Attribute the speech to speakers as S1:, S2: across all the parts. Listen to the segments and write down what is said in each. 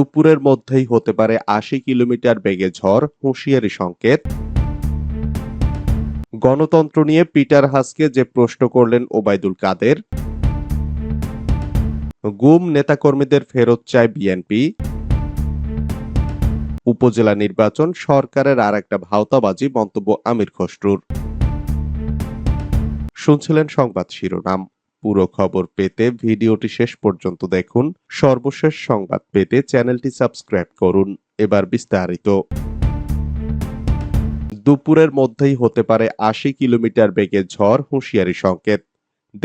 S1: দুপুরের মধ্যেই হতে পারে আশি কিলোমিটার বেগে ঝড় হুঁশিয়ারি সংকেত গণতন্ত্র নিয়ে পিটার হাসকে যে প্রশ্ন করলেন ওবায়দুল কাদের গুম নেতাকর্মীদের ফেরত চায় বিএনপি উপজেলা নির্বাচন সরকারের আর একটা ভাওতাবাজি মন্তব্য আমির খসরুর শুনছিলেন সংবাদ শিরোনাম পুরো খবর পেতে ভিডিওটি শেষ পর্যন্ত দেখুন সর্বশেষ সংবাদ পেতে চ্যানেলটি সাবস্ক্রাইব করুন এবার বিস্তারিত দুপুরের মধ্যেই হতে পারে আশি কিলোমিটার বেগে ঝড় হুঁশিয়ারি সংকেত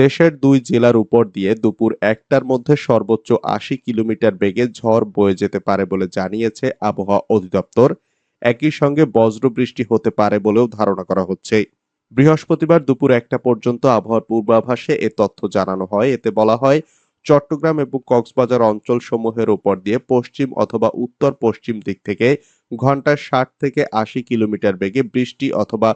S1: দেশের দুই জেলার উপর দিয়ে দুপুর একটার মধ্যে সর্বোচ্চ আশি কিলোমিটার বেগে ঝড় বয়ে যেতে পারে বলে জানিয়েছে আবহাওয়া অধিদপ্তর একই সঙ্গে বজ্রবৃষ্টি হতে পারে বলেও ধারণা করা হচ্ছে বৃহস্পতিবার দুপুর একটা পর্যন্ত আবহাওয়ার পূর্বাভাসে এ তথ্য জানানো হয় এতে বলা হয় চট্টগ্রাম এবং কক্সবাজার অঞ্চল সমূহের ওপর দিয়ে পশ্চিম অথবা উত্তর পশ্চিম দিক থেকে ঘন্টায় ষাট থেকে আশি কিলোমিটার বেগে বৃষ্টি অথবা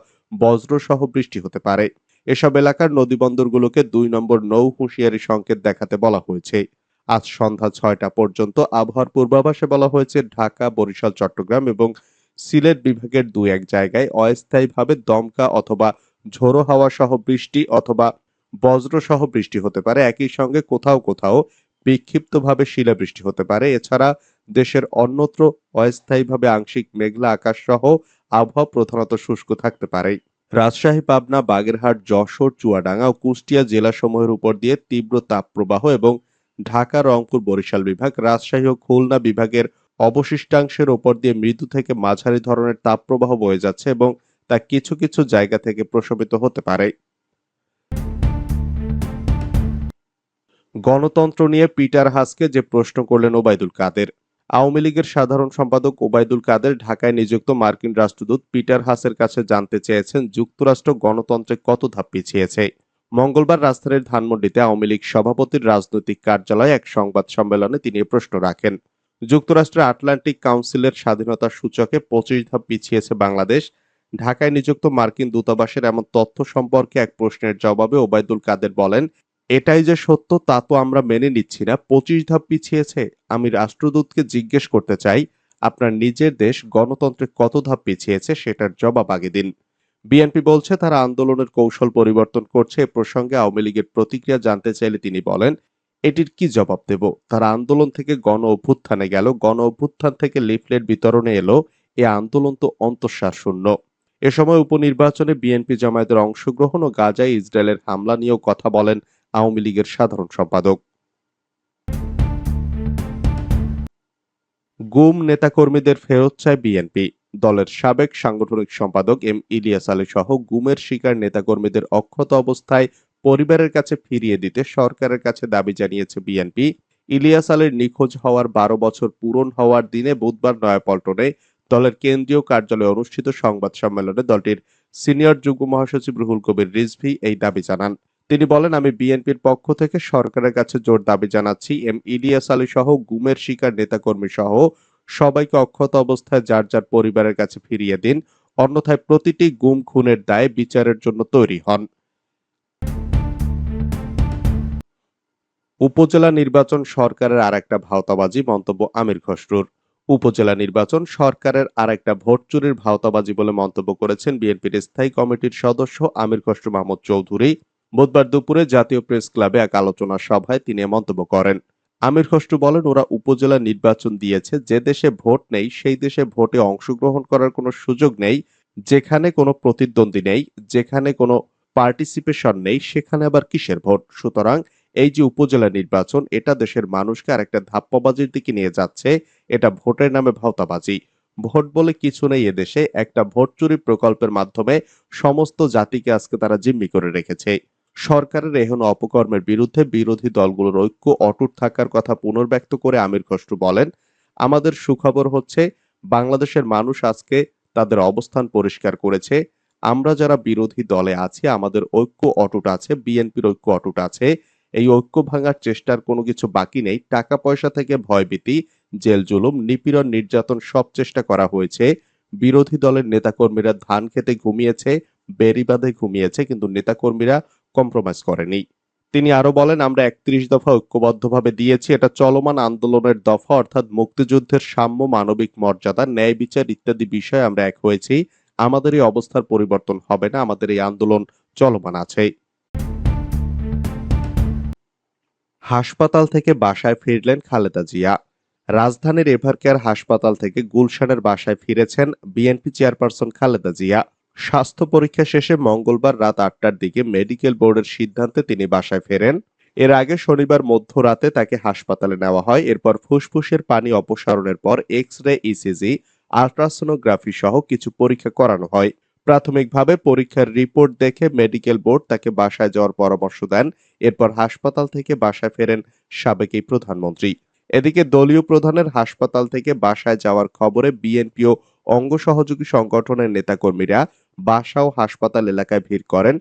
S1: বজ্রসহ বৃষ্টি হতে পারে এসব এলাকার নদীবন্দরগুলোকে দুই নম্বর নৌ হুঁশিয়ারি সংকেত দেখাতে বলা হয়েছে আজ সন্ধ্যা ছয়টা পর্যন্ত আবহাওয়ার পূর্বাভাসে বলা হয়েছে ঢাকা বরিশাল চট্টগ্রাম এবং সিলেট বিভাগের দু এক জায়গায় অস্থায়ীভাবে দমকা অথবা ঝোড়ো হাওয়া সহ বৃষ্টি অথবা বজ্র সহ বৃষ্টি হতে পারে একই সঙ্গে কোথাও কোথাও বিক্ষিপ্তভাবে শিলাবৃষ্টি হতে পারে এছাড়া দেশের অন্যত্র অস্থায়ীভাবে আংশিক মেঘলা আকাশ সহ আবহাওয়া প্রধানত শুষ্ক থাকতে পারে রাজশাহী পাবনা বাগেরহাট যশোর চুয়াডাঙ্গা ও কুষ্টিয়া জেলাসমূহের উপর দিয়ে তীব্র তাপপ্রবাহ এবং ঢাকা রংপুর বরিশাল বিভাগ রাজশাহী ও খুলনা বিভাগের অবশিষ্টাংশের ওপর দিয়ে মৃদু থেকে মাঝারি ধরনের তাপপ্রবাহ বয়ে যাচ্ছে এবং তা কিছু কিছু জায়গা থেকে প্রশমিত হতে পারে গণতন্ত্র নিয়ে পিটার হাসকে যে প্রশ্ন করলেন ওবায়দুল কাদের আওয়ামী লীগের সাধারণ সম্পাদক ওবায়দুল কাদের ঢাকায় নিযুক্ত মার্কিন রাষ্ট্রদূত পিটার হাসের কাছে জানতে চেয়েছেন যুক্তরাষ্ট্র গণতন্ত্রে কত ধাপ পিছিয়েছে মঙ্গলবার রাজধানীর ধানমন্ডিতে আওয়ামী লীগ সভাপতির রাজনৈতিক কার্যালয়ে এক সংবাদ সম্মেলনে তিনি প্রশ্ন রাখেন যুক্তরাষ্ট্রের আটলান্টিক কাউন্সিলের স্বাধীনতার সূচকে পঁচিশ ধাপ পিছিয়েছে বাংলাদেশ ঢাকায় নিযুক্ত মার্কিন দূতাবাসের এমন তথ্য সম্পর্কে এক প্রশ্নের জবাবে ওবায়দুল কাদের বলেন এটাই যে সত্য তা তো আমরা মেনে নিচ্ছি না পঁচিশ ধাপ পিছিয়েছে আমি রাষ্ট্রদূতকে জিজ্ঞেস করতে চাই আপনার নিজের দেশ গণতন্ত্রে কত ধাপ পিছিয়েছে সেটার জবাব আগে দিন বিএনপি বলছে তারা আন্দোলনের কৌশল পরিবর্তন করছে এ প্রসঙ্গে আওয়ামী লীগের প্রতিক্রিয়া জানতে চাইলে তিনি বলেন এটির কি জবাব দেব তারা আন্দোলন থেকে গণ অভ্যুত্থানে গেল গণ অভ্যুত্থান থেকে লিফলেট বিতরণে এলো এ আন্দোলন তো অন্তঃসার শূন্য এ সময় উপনির্বাচনে বিএনপি জামায়াতের অংশগ্রহণ ও গাজায় ইসরায়েলের হামলা নিয়েও কথা বলেন আওয়ামী লীগের সাধারণ সম্পাদক গুম নেতাকর্মীদের ফেরত চায় বিএনপি দলের সাবেক সাংগঠনিক সম্পাদক এম ইলিয়াস আলী সহ গুমের শিকার নেতাকর্মীদের অক্ষত অবস্থায় পরিবারের কাছে ফিরিয়ে দিতে সরকারের কাছে দাবি জানিয়েছে বিএনপি ইলিয়াস আলীর নিখোঁজ হওয়ার বারো বছর পূরণ হওয়ার দিনে বুধবার নয়াপল্টনে দলের কেন্দ্রীয় কার্যালয়ে অনুষ্ঠিত সংবাদ সম্মেলনে দলটির সিনিয়র যুগ্ম মহাসচিব রুহুল কবির রিজভি এই দাবি জানান তিনি বলেন আমি বিএনপির পক্ষ থেকে সরকারের কাছে জোর দাবি জানাচ্ছি এম ইলিয়াস আলী সহ গুমের শিকার নেতাকর্মী সহ সবাইকে অক্ষত অবস্থায় যার যার পরিবারের কাছে ফিরিয়ে দিন অন্যথায় প্রতিটি গুম খুনের দায়ে বিচারের জন্য তৈরি হন উপজেলা নির্বাচন সরকারের আর একটা ভাওতাবাজি মন্তব্য আমির খসরুর উপজেলা নির্বাচন সরকারের আর একটা ভোট চুরির ভাওতাবাজি বলে মন্তব্য করেছেন বিএনপির স্থায়ী কমিটির সদস্য আমির খসরু মাহমুদ চৌধুরী বুধবার দুপুরে জাতীয় প্রেস ক্লাবে এক আলোচনা সভায় তিনি মন্তব্য করেন আমির খসরু বলেন ওরা উপজেলা নির্বাচন দিয়েছে যে দেশে ভোট নেই সেই দেশে ভোটে অংশগ্রহণ করার কোনো সুযোগ নেই যেখানে কোনো প্রতিদ্বন্দ্বী নেই যেখানে কোনো পার্টিসিপেশন নেই সেখানে আবার কিসের ভোট সুতরাং এই যে উপজেলা নির্বাচন এটা দেশের মানুষকে আর একটা ধাপ্পাবাজির দিকে নিয়ে যাচ্ছে এটা ভোটের নামে ভাওতাবাজি ভোট বলে কিছু নেই এদেশে একটা ভোট চুরি প্রকল্পের মাধ্যমে সমস্ত জাতিকে আজকে তারা জিম্মি করে রেখেছে সরকারের এহেন অপকর্মের বিরুদ্ধে বিরোধী দলগুলোর ঐক্য অটুট থাকার কথা পুনর্ব্যক্ত করে আমির খসরু বলেন আমাদের সুখবর হচ্ছে বাংলাদেশের মানুষ আজকে তাদের অবস্থান পরিষ্কার করেছে আমরা যারা বিরোধী দলে আছি আমাদের ঐক্য অটুট আছে বিএনপির ঐক্য অটুট আছে এই ঐক্য ভাঙার চেষ্টার কোনো কিছু বাকি নেই টাকা পয়সা থেকে ভয়ভীতি জেল জুলুম নিপীড়ন নির্যাতন সব চেষ্টা করা হয়েছে বিরোধী দলের নেতাকর্মীরা ধান খেতে ঘুমিয়েছে বেরিবাদে ঘুমিয়েছে কিন্তু নেতাকর্মীরা কম্প্রোমাইজ করেনি তিনি আরো বলেন আমরা একত্রিশ দফা ঐক্যবদ্ধভাবে দিয়েছি এটা চলমান আন্দোলনের দফা অর্থাৎ মুক্তিযুদ্ধের সাম্য মানবিক মর্যাদা ন্যায় বিচার ইত্যাদি বিষয়ে আমরা এক হয়েছি আমাদের এই অবস্থার পরিবর্তন হবে না আমাদের এই আন্দোলন চলমান আছে হাসপাতাল থেকে বাসায় ফিরলেন খালেদা জিয়া রাজধানীর এভারকেয়ার হাসপাতাল থেকে গুলশানের বাসায় ফিরেছেন বিএনপি চেয়ারপারসন খালেদা জিয়া স্বাস্থ্য পরীক্ষা শেষে মঙ্গলবার রাত আটটার দিকে মেডিকেল বোর্ডের সিদ্ধান্তে তিনি বাসায় ফেরেন এর আগে শনিবার মধ্যরাতে তাকে হাসপাতালে নেওয়া হয় এরপর ফুসফুসের পানি অপসারণের পর এক্স রে ইসিজি আলট্রাসোনোগ্রাফি সহ কিছু পরীক্ষা করানো হয় প্রাথমিকভাবে পরীক্ষার রিপোর্ট দেখে মেডিকেল বোর্ড তাকে বাসায় যাওয়ার পরামর্শ দেন এরপর হাসপাতাল থেকে বাসায় ফেরেন সাবেক এই প্রধানমন্ত্রী এদিকে দলীয় প্রধানের হাসপাতাল থেকে বাসায় যাওয়ার খবরে বিএনপি ও অঙ্গ সহযোগী সংগঠনের নেতাকর্মীরা বাসা ও হাসপাতাল এলাকায় ভিড় করেন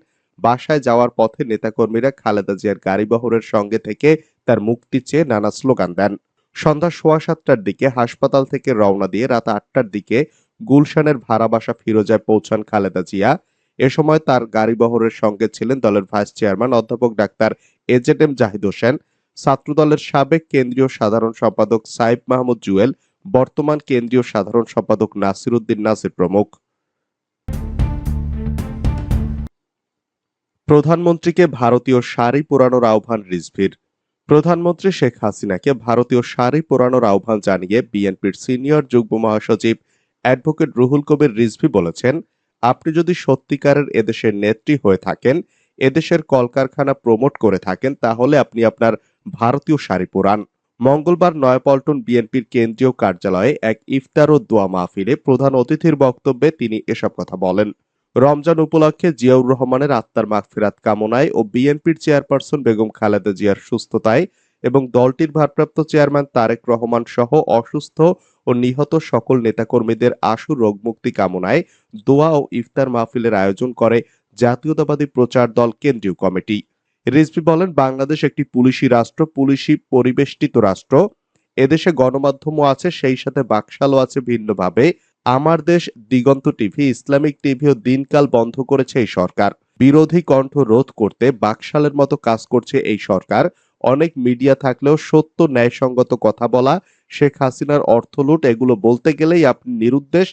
S1: বাসায় যাওয়ার পথে নেতাকর্মীরা খালেদা জিয়ার গাড়িবহরের সঙ্গে থেকে তার মুক্তি চেয়ে নানা স্লোগান দেন সন্ধ্যা সোয়া সাতটার দিকে হাসপাতাল থেকে রওনা দিয়ে রাত আটটার দিকে গুলশানের ভাড়া বাসা ফিরোজায় পৌঁছান খালেদা জিয়া এ সময় তার গাড়িবহরের সঙ্গে ছিলেন দলের ভাইস চেয়ারম্যান অধ্যাপক doctor A Z M Zahid Hossain ছাত্রদলের সাবেক কেন্দ্রীয় সাধারণ সম্পাদক সাইব মাহমুদ জুয়েল বর্তমান কেন্দ্রীয় সাধারণ সম্পাদক নাসির উদ্দিন নাসির প্রমুখ প্রধানমন্ত্রীকে ভারতীয় শাড়ি পোড়ানোর আহ্বান রিজভির প্রধানমন্ত্রী শেখ হাসিনাকে ভারতীয় শাড়ি পোড়ানোর আহ্বান জানিয়ে বিএনপির সিনিয়র যুগ্ম মহাসচিব অ্যাডভোকেট রুহুল কবির রিজভি বলেছেন আপনি যদি সত্যিকারের এদেশের নেত্রী হয়ে থাকেন এদেশের কলকারখানা প্রমোট করে থাকেন তাহলে আপনি আপনার ভারতীয় শাড়ি পরান মঙ্গলবার নয়াপল্টন বিএনপির কেন্দ্রীয় কার্যালয়ে এক ইফতার ও দোয়া মাহফিলে প্রধান অতিথির বক্তব্যে তিনি এসব কথা বলেন রমজান উপলক্ষে জিয়াউর রহমানের আত্মার মাগফিরাত কামনায় ও বিএনপির চেয়ারপারসন বেগম খালেদা জিয়ার সুস্থতায় এবং দলটির ভারপ্রাপ্ত চেয়ারম্যান তারেক রহমান সহ অসুস্থ ও নিহত সকল নেতাকর্মীদের আশু রোগমুক্তি কামনায় দোয়া ও ইফতার মাহফিলের আয়োজন করে জাতীয়তাবাদী প্রচার দল কেন্দ্রীয় কমিটি রিজভি বলেন বাংলাদেশ একটি পুলিশি রাষ্ট্র পুলিশি পরিবেষ্টিত রাষ্ট্র এদেশে গণমাধ্যমও আছে সেই সাথে বাকশালও আছে ভিন্নভাবে Amar Desh Diganta TV Islamic TV ও দিনকাল বন্ধ করেছে এই সরকার বিরোধী কণ্ঠ রোধ করতে বাকশালের মতো কাজ করছে এই সরকার অনেক মিডিয়া থাকলেও সত্য ন্যায়সঙ্গত কথা বলা শেখ হাসিনার অর্থলুট এগুলো বলতে গেলেই আপনি নিরুদ্দেশ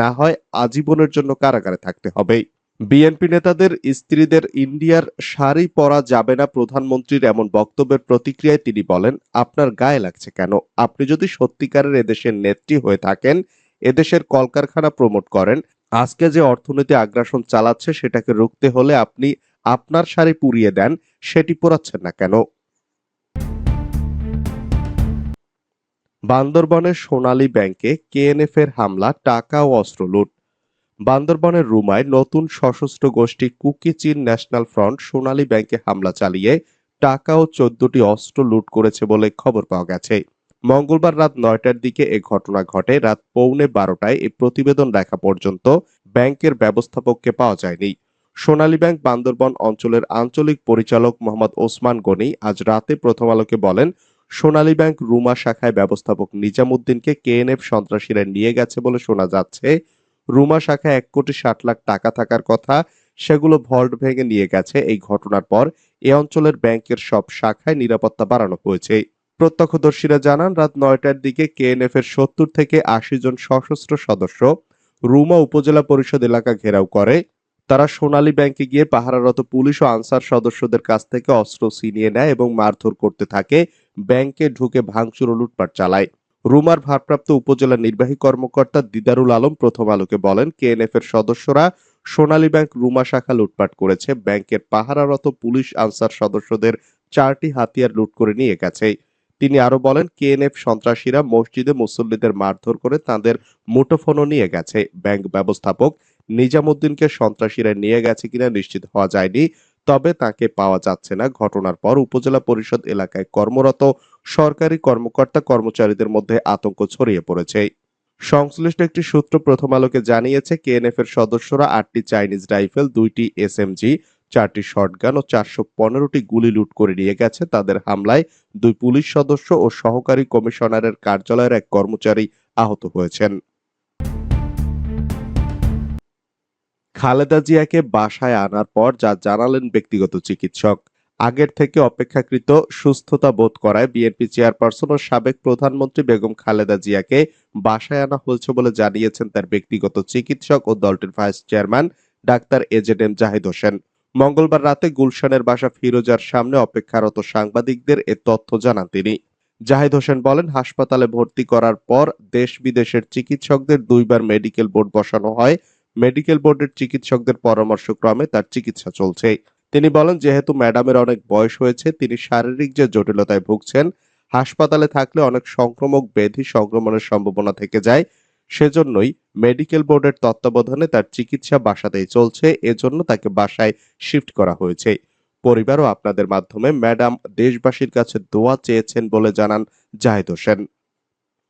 S1: না হয় আজীবনের জন্য কারাগারে থাকতে হবে বিএনপি নেতাদের স্ত্রীদের ইন্ডিয়ার শাড়ি পরা যাবে না প্রধানমন্ত্রীর এমন বক্তব্যের প্রতিক্রিয়ায় তিনি বলেন আপনার গায়ে লাগছে কেন আপনি যদি সত্যিকারের এদেশের নেত্রী হয়ে থাকেন এদেশের কলকারখানা প্রমোট করেন আজকে যে অর্থনীতি আগ্রাসন চালাচ্ছে সেটাকে রুখতে হলে আপনি আপনার শাড়ি পুড়িয়ে দেন সেটি পোড়াচ্ছেন না কেন বান্দরবনের সোনালী ব্যাংকে কেএনএফ এর হামলা টাকা ও অস্ত্র লুট বান্দরবনের রুমায় নতুন সশস্ত্র গোষ্ঠী কুকি চিন ন্যাশনাল ফ্রন্ট সোনালী ব্যাংকে হামলা চালিয়ে টাকা ও চোদ্দটি অস্ত্র লুট করেছে বলে খবর পাওয়া গেছে মঙ্গলবার রাত নয়টার দিকে এ ঘটনা ঘটে রাত পৌনে বারোটায় এই প্রতিবেদন লেখা পর্যন্ত ব্যাংকের ব্যবস্থাপককে পাওয়া যায়নি সোনালী ব্যাংক বান্দরবন অঞ্চলের আঞ্চলিক পরিচালক মোহাম্মদ ওসমান গনি আজ রাতে প্রথম আলোকে বলেন সোনালী ব্যাংক রুমা শাখায় ব্যবস্থাপক নিজামুদ্দিনকে কেএনএফ সন্ত্রাসীরা নিয়ে গেছে বলে শোনা যাচ্ছে রুমা শাখায় এক কোটি ষাট লাখ টাকা থাকার কথা সেগুলো ভল্ট ভেঙে নিয়ে গেছে এই ঘটনার পর এ অঞ্চলের ব্যাংকের সব শাখায় নিরাপত্তা বাড়ানো হয়েছে প্রত্যক্ষদর্শীরা জানান রাত নয়টার দিকে কেএনএফ এর সত্তর থেকে আশি জন সশস্ত্র সদস্য রুমা উপজেলা পরিষদ এলাকা ঘেরাও করে তারা সোনালী ব্যাংকে গিয়ে পাহারারত পুলিশ ও আনসার সদস্যদের কাছ থেকে অস্ত্র ছিনিয়ে নেয় এবং মারধর করতে থাকে ব্যাংকে ঢুকে ভাঙচুর ও লুটপাট চালায় রুমার ভারপ্রাপ্ত উপজেলা নির্বাহী কর্মকর্তা দিদারুল আলম প্রথম আলোকে বলেন কেএনএফ এর সদস্যরা সোনালী ব্যাংক রুমা শাখা লুটপাট করেছে ব্যাংকের পাহারারত পুলিশ আনসার সদস্যদের চারটি হাতিয়ার লুট করে নিয়ে গেছে তিনি আরো বলেন কেএনএফ সন্ত্রাসীরা মসজিদে মুসল্লিদের মারধর করে তাদের মুঠোফোনও নিয়ে গেছে ব্যাংক ব্যবস্থাপক নিজামুদ্দিনকে সন্ত্রাসীরা নিয়ে গেছে কিনা নিশ্চিত হওয়া যায়নি তবে তাকে পাওয়া যাচ্ছে না ঘটনার পর উপজেলা পরিষদ এলাকায় কর্মরত সরকারি কর্মকর্তা কর্মচারীদের মধ্যে আতঙ্ক ছড়িয়ে পড়েছে সংশ্লিষ্ট একটি সূত্র প্রথম আলোকে জানিয়েছে কেএনএফ এর সদস্যরা আটটি চাইনিজ রাইফেল দুইটি এস জি চারটি শটগান ও চারশো পনেরোটি গুলি লুট করে নিয়ে গেছে তাদের হামলায় দুই পুলিশ সদস্য ও সহকারী কমিশনারের কার্যালয়ের এক কর্মচারী আহত হয়েছেন খালেদা জিয়াকে বাসায় আনার পর যা জানালেন ব্যক্তিগত চিকিৎসক আগের থেকে অপেক্ষাকৃত সুস্থতা বোধ করায় বিএনপি চেয়ারপারসন ও সাবেক প্রধানমন্ত্রী বেগম খালেদা জিয়াকে বাসায় আনা হয়েছে বলে জানিয়েছেন তার ব্যক্তিগত চিকিৎসক ও দলটির vice chairman doctor A Z M Zahid Hossain মঙ্গলবার রাতে গুলশানের বাসা ফিরোজার সামনে অপেক্ষারত সাংবাদিকদের এ তথ্য জানান তিনি জাহিদ হোসেন বলেন হাসপাতালে ভর্তি করার পর দেশ বিদেশের চিকিৎসকদের দুইবার মেডিকেল বোর্ড বসানো হয় মেডিকেল বোর্ডের চিকিৎসকদের পরামর্শক্রমে তার চিকিৎসা চলছে তিনি বলেন যেহেতু ম্যাডামের অনেক বয়স হয়েছে তিনি শারীরিক যে জটিলতায় ভুগছেন হাসপাতালে থাকলে অনেক সংক্রমক ব্যাধি সংক্রমণের সম্ভাবনা থেকে যায় সেজন্যই মেডিকেল বোর্ডের তত্ত্বাবধানে তার চিকিৎসা বাসাতেই চলছে এজন্য তাকে বাসায় শিফট করা হয়েছে পরিবারও আপনাদের মাধ্যমে ম্যাডাম দেশবাসীর কাছে দোয়া চেয়েছেন বলে জানান জাহেদ হোসেন